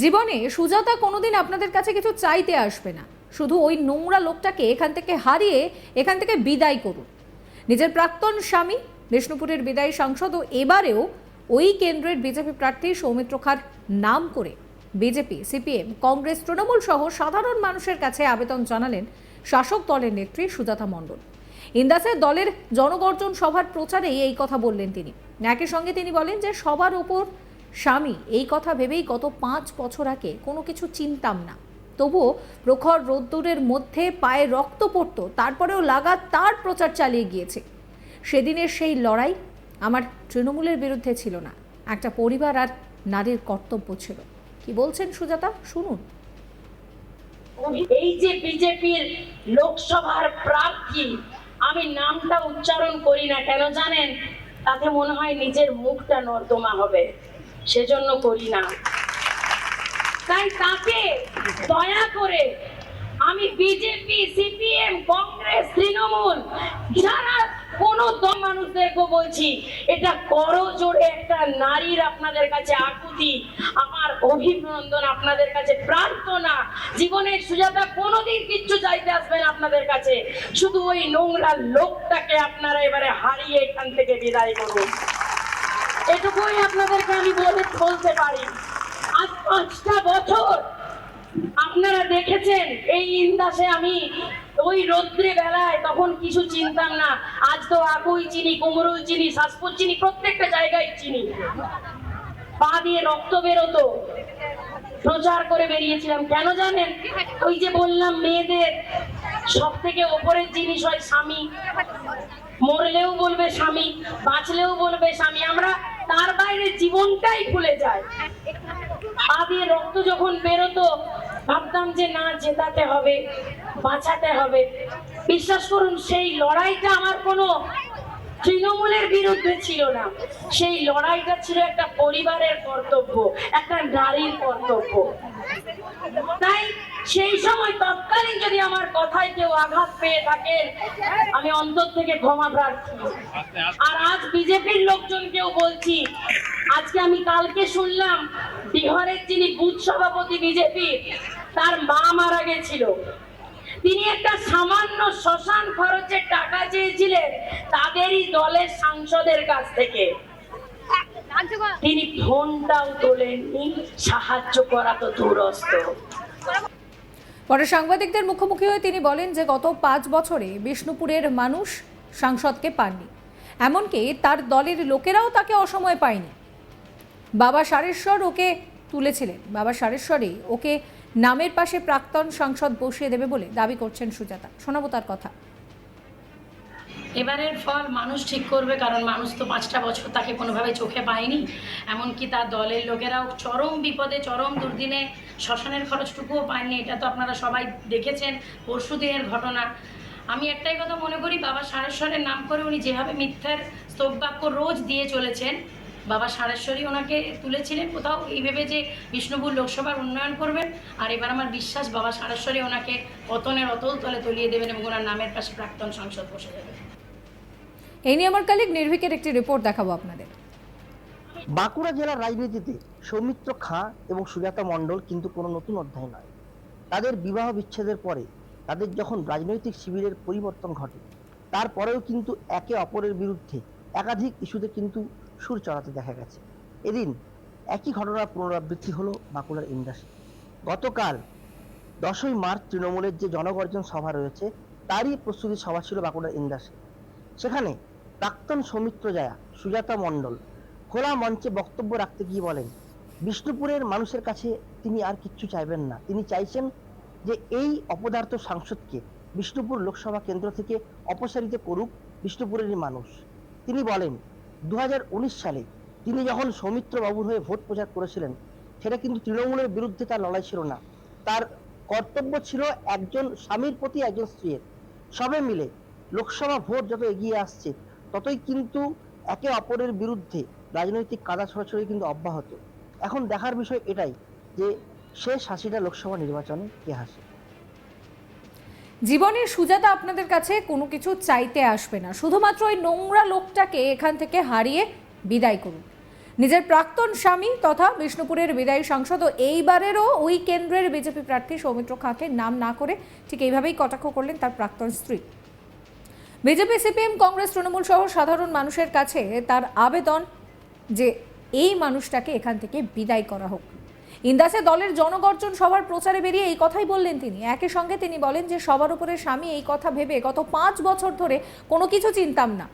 জীবনে সুজাতা কোনোদিন আপনাদের কাছে কিছু চাইতে আসবে না। শুধু ওই নোংরা লোকটাকে এখান থেকে হারিয়ে এখান থেকে বিদায় করুন। নিজের প্রাক্তন স্বামী, বিষ্ণুপুরের বিদায়ী সাংসদ ও এবারেও ওই কেন্দ্রের বিজেপি প্রার্থী সৌমিত্র খার নাম করে বিজেপি, সিপিএম, কংগ্রেস, তৃণমূল সহ সাধারণ মানুষের কাছে আবেদন জানালেন শাসক দলের নেত্রী সুজাতা মণ্ডল। ইন্দাসের দলের জনগর্জন সভার প্রচারেই এই কথা বললেন তিনি। একই সঙ্গে তিনি বলেন যে সবার ওপর স্বামী, এই কথা ভেবেই গত পাঁচ বছর আগে কোনো কিছু চিনতাম না। তবুও প্রখর রোদ্দুরের মধ্যে পায়ে রক্ত পড়তো, তারপরেও লাগাতার প্রচার চালিয়ে গিয়েছে। সেদিনের সেই লড়াই আমার তৃণমূলের বিরুদ্ধে ছিল না। একটা পরিবার আর নারীর কর্তব্য ছিল। কি বলছেন সুজাতা? শুনুন। এই যে বিজেপির লোকসভার প্রার্থী, আমি নামটা উচ্চারণ করি না কেন জানেন? তাতে মনে হয় নিজের মুখটা নর্দমা হবে। সেজন্য করি না। তাই তাকে দয়া করে আমি বিজেপি, সিপিএম, কংগ্রেস, তৃণমূল, যারা কোন দল মানুষদেরকে বলছি, এটা করো জোরে একটা নারীর আপনাদের কাছে আকুতি, আমার অভিনন্দন আপনাদের কাছে প্রার্থনা। জীবনের সুজাতা কোনোদিন কিচ্ছু চাইতে আসবেন আপনাদের কাছে। শুধু ওই নোংরা লোকটাকে আপনারা এবারে হারিয়ে এখান থেকে বিদায় করুন। এটুকুই আপনাদেরকে আমি বলে বলতে পারি। আজ পাঁচটা বছর আপনারা দেখেছেন, এই ইন্দাসে আমি ওই রৌদ্রে বেলায় তখন কিছু চিনতাম না। আজ তো আকুই চিনি কুমড়ুই চিনি শ্বাসপুর চিনি, প্রত্যেকটা জায়গায় চিনি। পা দিয়ে রক্ত বেরোতো। প্রচার করে বেরিয়েছিলাম। কেন জানেন? ওই যে বললাম, মেয়েদের সব থেকে ওপরের জিনিস হয় স্বামী। মরলেও বলবে স্বামী, বাঁচলেও বলবে স্বামী। আমরা তার বাইরে জীবনটাই ভুলে যায়। পা দিয়ে রক্ত যখন বেরোতো, ভাবতাম যে না, জেতাতে হবে, বাঁচাতে হবে। বিশ্বাস করুন, সেই লড়াইটা আমার কোনো তৃণমূলের বিরুদ্ধে ছিল না। সেই লড়াইটা ছিল একটা পরিবারের কর্তব্য, একটা নারীর কর্তব্য। তাই সেই সময় তৎকালীন যদি আমার কথায় কেউ আঘাত পেয়ে থাকেন আমি অন্তর থেকে ক্ষমা প্রার্থী। আর আজ বিজেপির লোকজনকেও বলছি, আজকে আমি কালকে শুনলাম বিহারের যিনি বুথ সভাপতি বিজেপি, তার মা মারা গেছিল। তিনি একটা সামান্য শ্মশান খরচের টাকা চেয়েছিলেন তাদেরই দলের সাংসদের কাছ থেকে। তিনি ফোনটাও তোলেননি, সাহায্য করা তো দূরস্থ পরে সাংবাদিকদের মুখোমুখি হয়ে তিনি বলেন যে গত পাঁচ বছরে বিষ্ণুপুরের মানুষ সাংসদকে পাননি। এমনকি তার দলের লোকেরাও তাকে অসময় পায়নি। বাবা সারেশ্বর ওকে তুলেছিলেন। বাবা সারেশ্বরই ওকে নামের পাশে প্রাক্তন সাংসদ বসিয়ে দেবে বলে দাবি করছেন সুজাতা। শোনাবো তার কথা। এবারের ফল মানুষ ঠিক করবে, কারণ মানুষ তো পাঁচটা বছর তাকে কোনোভাবে চোখে পায়নি। এমনকি তার দলের লোকেরাও চরম বিপদে, চরম দুর্দিনে শ্মশানের খরচটুকুও পায়নি। এটা তো আপনারা সবাই দেখেছেন, পরশু দিনের ঘটনা। আমি একটাই কথা মনে করি, বাবা সারেশ্বরের নাম করে উনি যেভাবে মিথ্যার স্তববাক্য রোজ দিয়ে চলেছেন, বাবা সারেশ্বরী ওনাকে তুলেছিলেন। কোথাও এই ভেবে যে বিষ্ণুপুর লোকসভার উন্নয়ন করবেন, আর এবার আমার বিশ্বাস বাবা সারেশ্বরী ওনাকে পতনের অতল তলে তলিয়ে দেবেন এবং ওনার নামের পাশে প্রাক্তন সংসদ বসে যাবে। এই নিয়ে আমার কালিক নির্ভীকের একটি রিপোর্ট দেখাবো আপনাদের। বাঁকুড়া জেলার রাজনীতিতে সৌমিত্র খাঁ এবং সুজাতা মণ্ডল কিন্তু কোনো নতুন অধ্যায় নয়। তাদের বিবাহ বিচ্ছেদের পরে তাদের যখন রাজনৈতিক শিবিরের পরিবর্তন ঘটে, তারপরেও কিন্তু একে অপরের বিরুদ্ধে একাধিক ইস্যুতে কিন্তু সুর চড়াতে দেখা গেছে। এদিন একই ঘটনার পুনরাবৃত্তি হলো বাঁকুড়ার ইন্ডাসে। গতকাল দশই মার্চ তৃণমূলের যে জনগর্জন সভা রয়েছে, তারই প্রস্তুতি সভা ছিল বাঁকুড়ার ইন্ডাসে। সেখানে প্রাক্তন সৌমিত্র জায়া, সুজাতা মণ্ডল। খোলা মঞ্চে বক্তব্য রাখতে গিয়ে বলেন, বিষ্ণুপুরের মানুষের কাছে তিনি আর কিচ্ছু চাইবেন না। তিনি চাইছেন যে এই অপদার্থ সাংসদকে বিষ্ণুপুর লোকসভা কেন্দ্র থেকে অপসারিত করুক বিষ্ণুপুরেরই মানুষ। তিনি বলেন দু হাজার উনিশ সালে তিনি যখন সৌমিত্র বাবুর হয়ে ভোট প্রচার করেছিলেন, সেটা কিন্তু তৃণমূলের বিরুদ্ধে তার লড়াই ছিল না। তার কর্তব্য ছিল একজন স্বামীর প্রতি একজন স্ত্রীর। সবে মিলে লোকসভা ভোট যত এগিয়ে আসছে ততই কিন্তু একে অপরের বিরুদ্ধে রাজনৈতিক কাদা ছড়াছড়ি কিন্তু অব্যাহত। এখন দেখার বিষয় এটাই যে শেষ হাসিটা লোকসভা নির্বাচনে কে হাসে। জীবনের সুজাতা আপনাদের কাছে কোনো কিছু চাইতে আসবে না। শুধুমাত্র ওই নোংরা লোকটাকে এখান থেকে হারিয়ে বিদায় করুন। নিজের প্রাক্তন স্বামী তথা বিষ্ণুপুরের বিদায়ী সাংসদ ও এইবারেরও ওই কেন্দ্রের বিজেপি প্রার্থী সৌমিত্র খাঁকে নাম না করে ঠিক এইভাবেই কটাক্ষ করলেন তার প্রাক্তন স্ত্রী। বিজেপি, সিপিএম, কংগ্রেস, তৃণমূল সহ সাধারণ মানুষের কাছে তার আবেদন যে এই মানুষটাকে এখান থেকে বিদায় করা হোক। ইন্দাসে দলের জনগর্জন সবার প্রচারে বেরিয়ে এই কথাই বললেন তিনি। একই সঙ্গে তিনি বলেন যে সবার উপরে স্বামী এই কথা ভেবে গত পাঁচ বছর ধরে কোনো কিছু চিনতাম না।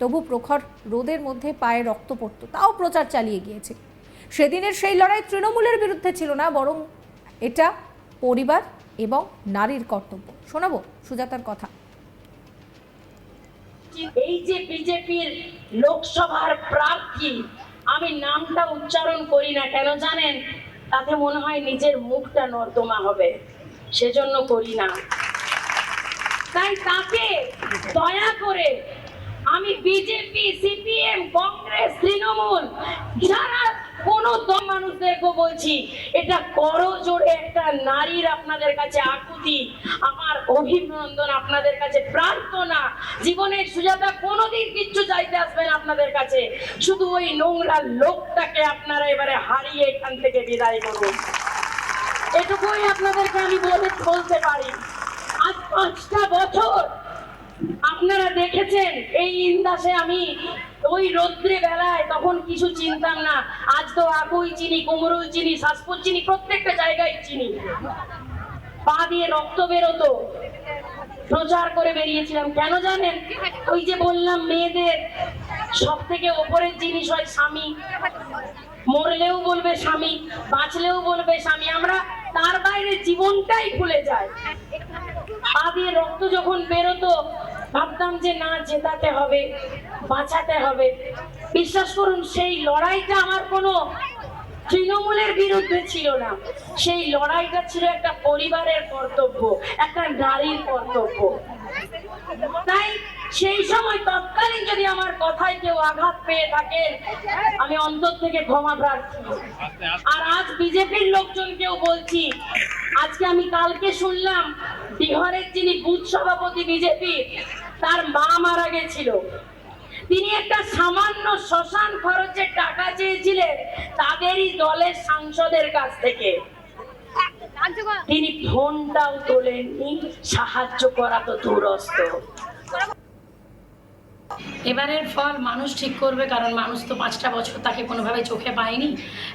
তবু প্রখর রোদের মধ্যে পায়ে রক্ত পড়তো, তাও প্রচার চালিয়ে গিয়েছে। সেদিনের সেই লড়াই তৃণমূলের বিরুদ্ধে ছিল না, বরং এটা পরিবার এবং নারীর কর্তব্য। শোনাবো সুজাতার কথা। এই যে বিজেপির লোকসভার প্রার্থী, আমি নামটা উচ্চারণ করি না কেন জানেন? তাতে মনে হয় নিজের মুখটা নর্দমা হবে। সেজন্য করি না। তাই তাকে দয়া করে আমি বিজেপি, সিপিএম, কংগ্রেস, তৃণমূল, যারা কোন মানুষ দেখব বলছি, এটা করো জোরে একটা নারীর আপনাদের কাছে আকুতি, আমার অভিনন্দন আপনাদের কাছে, প্রার্থনা, জীবনের সুজাতা কোনোদিন কিচ্ছু চাইতে আসবেন আপনাদের কাছে। শুধু ওই নোংরা লোকটাকে আপনারা এবারে হারিয়ে এখান থেকে বিদায় করুন। এটুকুই আপনাদেরকে আমি বলে বলতে পারি। আজ পাঁচটা বছর আপনারা দেখেছেন, এই ইন্দাসে আমি ওই রৌদ্রে বেলায় তখন কিছু চিনতাম না। আজ তো আকুই চিনি, কুমরুল চিনি শ্বাসপুর চিনি, প্রত্যেকটা জায়গায় চিনি। পা দিয়ে রক্ত বেরোতো। প্রচার করে বেরিয়েছিলাম। কেন জানেন? ওই যে বললাম, মেয়েদের সব থেকে ওপরের জিনিস হয় স্বামী। মরলেও বলবে স্বামী, বাঁচলেও বলবে স্বামী। আমরা তার বাইরে জীবনটাই ভুলে যায় পা দিয়ে রক্ত যখন বেরোতো ভাবতাম যে না, জেতাতে হবে, বাঁচাতে হবে। বিশ্বাস করুন, সেই লড়াইটা আমার কোনো তৃণমূলের বিরুদ্ধে ছিল না। সেই লড়াইটা ছিল একটা পরিবারের কর্তব্য, একটা নারীর কর্তব্য। তাই সেই সময় তৎকালীন যদি আমার কথায় কেউ আঘাত পেয়ে থাকেন, আমি অন্তর থেকে ক্ষমা প্রার্থী। আর আজ বিজেপির লোকজনকেও বলছি, আজকে আমি কালকে শুনলাম, বিহারের যিনি বুথ সভাপতি বিজেপি তার মা মারা গেছিল। তিনি একটা সামান্য শ্মশান খরচের টাকা চেয়েছিলেন তাদেরই দলের সাংসদের কাছ থেকে। তিনি ফোনটাও তোলেননি, সাহায্য করা তো দূরস্থ এবারের ফল মানুষ ঠিক করবে, কারণ মানুষ তো পাঁচটা বছর তাকে কোনোভাবে চোখে পায়নি।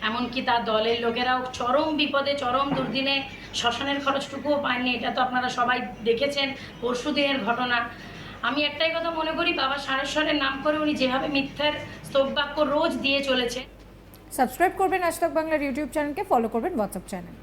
এমনকি তার দলের লোকেরাও চরম বিপদে, চরম দুর্দিনে শ্মশানের খরচটুকুও পায়নি, এটা তো আপনারা সবাই দেখেছেন। পরশু দিনের ঘটনা। আমি একটাই কথা মনে করি, বাবা সারেশ্বরের নাম করে উনি যেভাবে মিথ্যার স্তববাক্য রোজ দিয়ে চলেছে। সাবস্ক্রাইব করবেন আজ বাংলার ইউটিউব চ্যানেলকে, ফলো করবেন হোয়াটসঅ্যাপ চ্যানেল।